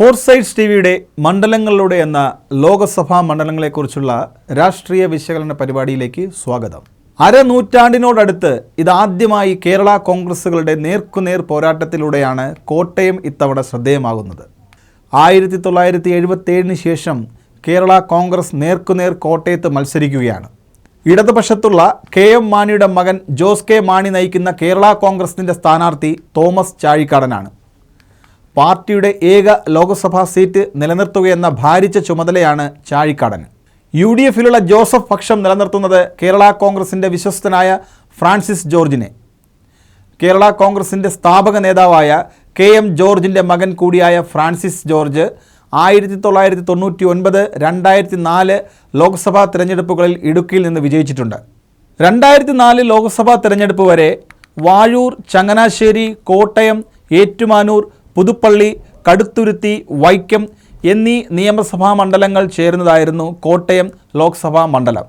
ഫോർസൈറ്റ്സ് T വിയുടെ മണ്ഡലങ്ങളിലൂടെ എന്ന ലോകസഭാ മണ്ഡലങ്ങളെക്കുറിച്ചുള്ള രാഷ്ട്രീയ വിശകലന പരിപാടിയിലേക്ക് സ്വാഗതം. അരനൂറ്റാണ്ടിനോടടുത്ത് ഇതാദ്യമായി കേരള കോൺഗ്രസുകളുടെ നേർക്കുനേർ പോരാട്ടത്തിലൂടെയാണ് കോട്ടയം ഇത്തവണ ശ്രദ്ധേയമാകുന്നത്. ആയിരത്തി തൊള്ളായിരത്തി എഴുപത്തേഴിന് ശേഷം കേരള കോൺഗ്രസ് നേർക്കുനേർ കോട്ടയത്ത് മത്സരിക്കുകയാണ്. ഇടതുപക്ഷത്തുള്ള കെ എം മാണിയുടെ മകൻ ജോസ് കെ മാണി നയിക്കുന്ന കേരള കോൺഗ്രസിന്റെ സ്ഥാനാർത്ഥി തോമസ് ചാഴിക്കാടനാണ്. പാർട്ടിയുടെ ഏക ലോക്സഭാ സീറ്റ് നിലനിർത്തുകയെന്ന ഭാരിച്ച ചുമതലയാണ് ചാഴിക്കാടന് യു ഡി എഫിലുള്ള ജോസഫ് പക്ഷം നിലനിർത്തുന്നത് കേരള കോൺഗ്രസിന്റെ വിശ്വസ്തനായ ഫ്രാൻസിസ് ജോർജിനെ. കേരള കോൺഗ്രസിന്റെ സ്ഥാപക നേതാവായ കെ എം ജോർജിന്റെ മകൻ കൂടിയായ ഫ്രാൻസിസ് ജോർജ് ആയിരത്തി തൊള്ളായിരത്തി തൊണ്ണൂറ്റി ഒൻപത് രണ്ടായിരത്തി നാല് ലോക്സഭാ തിരഞ്ഞെടുപ്പുകളിൽ ഇടുക്കിയിൽ നിന്ന് വിജയിച്ചിട്ടുണ്ട്. രണ്ടായിരത്തി നാല് ലോക്സഭാ തിരഞ്ഞെടുപ്പ് വരെ വാഴൂർ ചങ്ങനാശ്ശേരി കോട്ടയം ഏറ്റുമാനൂർ പുതുപ്പള്ളി കടുത്തുരുത്തി വൈക്കം എന്നീ നിയമസഭാ മണ്ഡലങ്ങൾ ചേരുന്നതായിരുന്നു കോട്ടയം ലോക്സഭാ മണ്ഡലം.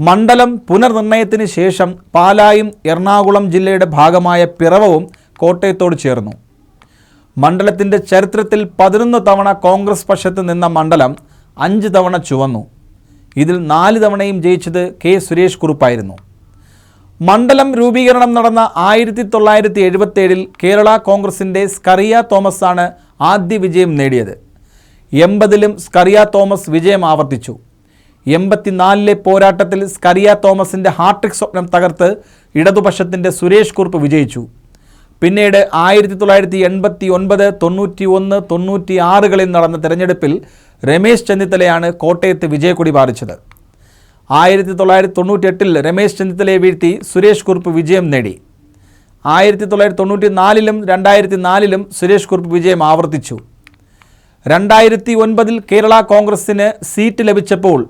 മണ്ഡലം പുനർനിർണയത്തിന് ശേഷം പാലായും എറണാകുളം ജില്ലയുടെ ഭാഗമായ പിറവവും കോട്ടയത്തോട് ചേർന്നു. മണ്ഡലത്തിന്റെ ചരിത്രത്തിൽ പതിനൊന്ന് തവണ കോൺഗ്രസ് പക്ഷത്ത് നിന്ന മണ്ഡലം അഞ്ച് തവണ ചുവന്നു. ഇതിൽ നാല് തവണയും ജയിച്ചത് കെ സുരേഷ് കുറുപ്പായിരുന്നു. മണ്ഡലം രൂപീകരണം നടന്ന ആയിരത്തി തൊള്ളായിരത്തി എഴുപത്തേഴിൽ കേരള കോൺഗ്രസിന്റെ സ്കറിയ തോമസാണ് ആദ്യ വിജയം നേടിയത്. എൺപതിലും സ്കറിയ തോമസ് വിജയം ആവർത്തിച്ചു. എൺപത്തിനാലിലെ പോരാട്ടത്തിൽ സ്കറിയ തോമസിന്റെ ഹാട്രിക് സ്വപ്നം തകർത്ത് ഇടതുപക്ഷത്തിന്റെ സുരേഷ് കുറുപ്പ് വിജയിച്ചു. പിന്നീട് ആയിരത്തി തൊള്ളായിരത്തി എൺപത്തി ഒൻപത് തൊണ്ണൂറ്റി ഒന്ന് തൊണ്ണൂറ്റി ആറുകളിൽ നടന്ന തെരഞ്ഞെടുപ്പിൽ രമേശ് ചെന്നിത്തലയാണ് കോട്ടയത്ത് വിജയക്കൊടി പാറിച്ചത്. ആയിരത്തി തൊള്ളായിരത്തി തൊണ്ണൂറ്റെട്ടിൽ രമേശ് ചെന്നിത്തലയെ വീഴ്ത്തി സുരേഷ് കുറുപ്പ് വിജയം നേടി. ആയിരത്തി തൊള്ളായിരത്തി തൊണ്ണൂറ്റി നാലിലും രണ്ടായിരത്തി നാലിലും സുരേഷ് കുറുപ്പ് വിജയം ആവർത്തിച്ചു. രണ്ടായിരത്തി ഒൻപതിൽ കേരള കോൺഗ്രസിന് സീറ്റ് ലഭിച്ചപ്പോൾ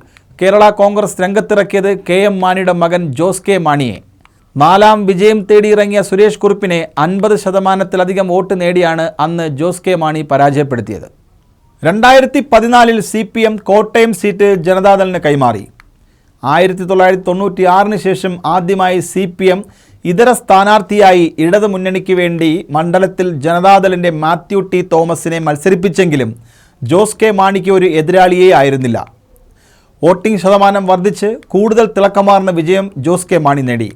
കേരള കോൺഗ്രസ് രംഗത്തിറക്കിയത് കെ എം മാണിയുടെ മകൻ ജോസ് കെ മാണിയെ. നാലാം വിജയം തേടിയിറങ്ങിയ സുരേഷ് കുറുപ്പിനെ അൻപത് ശതമാനത്തിലധികം വോട്ട് നേടിയാണ് അന്ന് ജോസ് കെ മാണി പരാജയപ്പെടുത്തിയത്. രണ്ടായിരത്തി പതിനാലിൽ C P M Kottayam seat ജനതാദളിന് കൈമാറി. ആയിരത്തി തൊള്ളായിരത്തി തൊണ്ണൂറ്റി ആറിന് ശേഷം ആദ്യമായി സി പി എം ഇതര സ്ഥാനാർത്ഥിയായി ഇടതു മുന്നണിക്ക് വേണ്ടി മണ്ഡലത്തിൽ ജനതാദളിന്റെ മാത്യു ടി തോമസിനെ മത്സരിപ്പിച്ചെങ്കിലും ജോസ് കെ മാണിക്ക് ഒരു എതിരാളിയേ ആയിരുന്നില്ല. വോട്ടിംഗ് ശതമാനം വർദ്ധിച്ച് കൂടുതൽ തിളക്കമാർന്ന വിജയം ജോസ് കെ മാണി നേടി.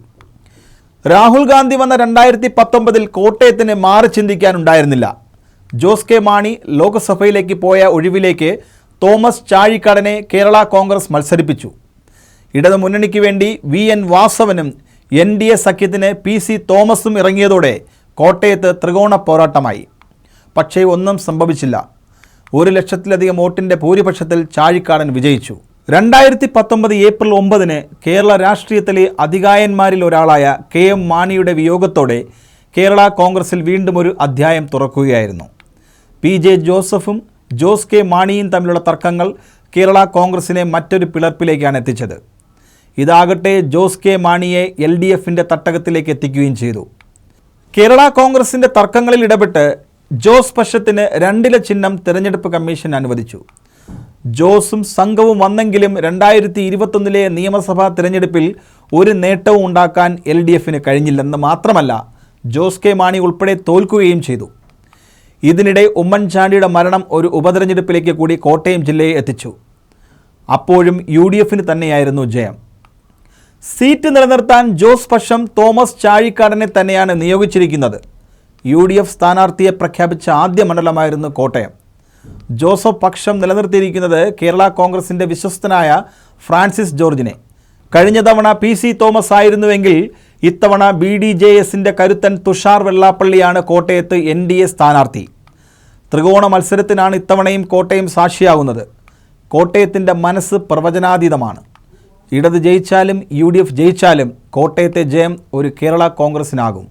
രാഹുൽ ഗാന്ധി വന്ന രണ്ടായിരത്തി പത്തൊമ്പതിൽ കോട്ടയത്തിന് മാറി ചിന്തിക്കാനുണ്ടായിരുന്നില്ല. ജോസ് കെ മാണി ലോക്സഭയിലേക്ക് പോയ ഒഴിവിലേക്ക് തോമസ് ചാഴിക്കടനെ കേരള കോൺഗ്രസ് മത്സരിപ്പിച്ചു. ഇടതു മുന്നണിക്ക് വേണ്ടി വി എൻ വാസവനും എൻ ഡി എ സഖ്യത്തിന് പി സി തോമസും ഇറങ്ങിയതോടെ കോട്ടയത്ത് ത്രികോണ പോരാട്ടമായി. പക്ഷേ ഒന്നും സംഭവിച്ചില്ല. ഒരു ലക്ഷത്തിലധികം വോട്ടിന്റെ ഭൂരിപക്ഷത്തിൽ ചാഴിക്കാടൻ വിജയിച്ചു. രണ്ടായിരത്തി പത്തൊമ്പത് ഏപ്രിൽ ഒമ്പതിന് കേരള രാഷ്ട്രീയത്തിലെ അധികായന്മാരിൽ ഒരാളായ കെ എം മാണിയുടെ വിയോഗത്തോടെ കേരള കോൺഗ്രസിൽ വീണ്ടും ഒരു അധ്യായം തുറക്കുകയായിരുന്നു. പി ജെ ജോസഫും ജോസ് കെ മാണിയും തമ്മിലുള്ള തർക്കങ്ങൾ കേരള കോൺഗ്രസിനെ മറ്റൊരു പിളർപ്പിലേക്കാണ് എത്തിച്ചത്. ഇതാകട്ടെ ജോസ് കെ മാണിയെ എൽ ഡി എഫിന്റെ തട്ടകത്തിലേക്ക് എത്തിക്കുകയും ചെയ്തു. കേരള കോൺഗ്രസിന്റെ തർക്കങ്ങളിൽ ഇടപെട്ട് ജോസ് പക്ഷത്തിന് രണ്ടില ചിഹ്നം തിരഞ്ഞെടുപ്പ് കമ്മീഷൻ അനുവദിച്ചു. ജോസും സംഘവും വന്നെങ്കിലും രണ്ടായിരത്തി ഇരുപത്തൊന്നിലെ നിയമസഭാ തിരഞ്ഞെടുപ്പിൽ ഒരു നേട്ടവും ഉണ്ടാക്കാൻ എൽ ഡി എഫിന് കഴിഞ്ഞില്ലെന്ന് മാത്രമല്ല ജോസ് കെ മാണി ഉൾപ്പെടെ തോൽക്കുകയും ചെയ്തു. ഇതിനിടെ ഉമ്മൻചാണ്ടിയുടെ മരണം ഒരു ഉപതെരഞ്ഞെടുപ്പിലേക്ക് കൂടി കോട്ടയം ജില്ലയെ എത്തിച്ചു. അപ്പോഴും യു ഡി എഫിന് തന്നെയായിരുന്നു ജയം. സീറ്റ് നിലനിർത്താൻ ജോസ് പക്ഷം തോമസ് ചാഴിക്കാടനെ തന്നെയാണ് നിയോഗിച്ചിരിക്കുന്നത്. യു ഡി എഫ് സ്ഥാനാർത്ഥിയെ പ്രഖ്യാപിച്ച ആദ്യ മണ്ഡലമായിരുന്നു കോട്ടയം. ജോസഫ് പക്ഷം നിലനിർത്തിയിരിക്കുന്നത് കേരള കോൺഗ്രസിന്റെ വിശ്വസ്തനായ ഫ്രാൻസിസ് ജോർജിനെ. കഴിഞ്ഞ തവണ പി സി തോമസ് ആയിരുന്നുവെങ്കിൽ ഇത്തവണ ബി ഡി ജെ എസിന്റെ കരുത്തൻ തുഷാർ വെള്ളാപ്പള്ളിയാണ് കോട്ടയത്ത് എൻ ഡി എ സ്ഥാനാർത്ഥി. ത്രികോണ മത്സരത്തിനാണ് ഇത്തവണയും കോട്ടയം സാക്ഷിയാകുന്നത് കോട്ടയത്തിന്റെ മനസ്സ് പ്രവചനാതീതമാണ്. ഇടത് ജയിച്ചാലും യു ഡി എഫ് ജയിച്ചാലും കോട്ടയത്തെ ജയം ഒരു കേരള കോൺഗ്രസിനാകും.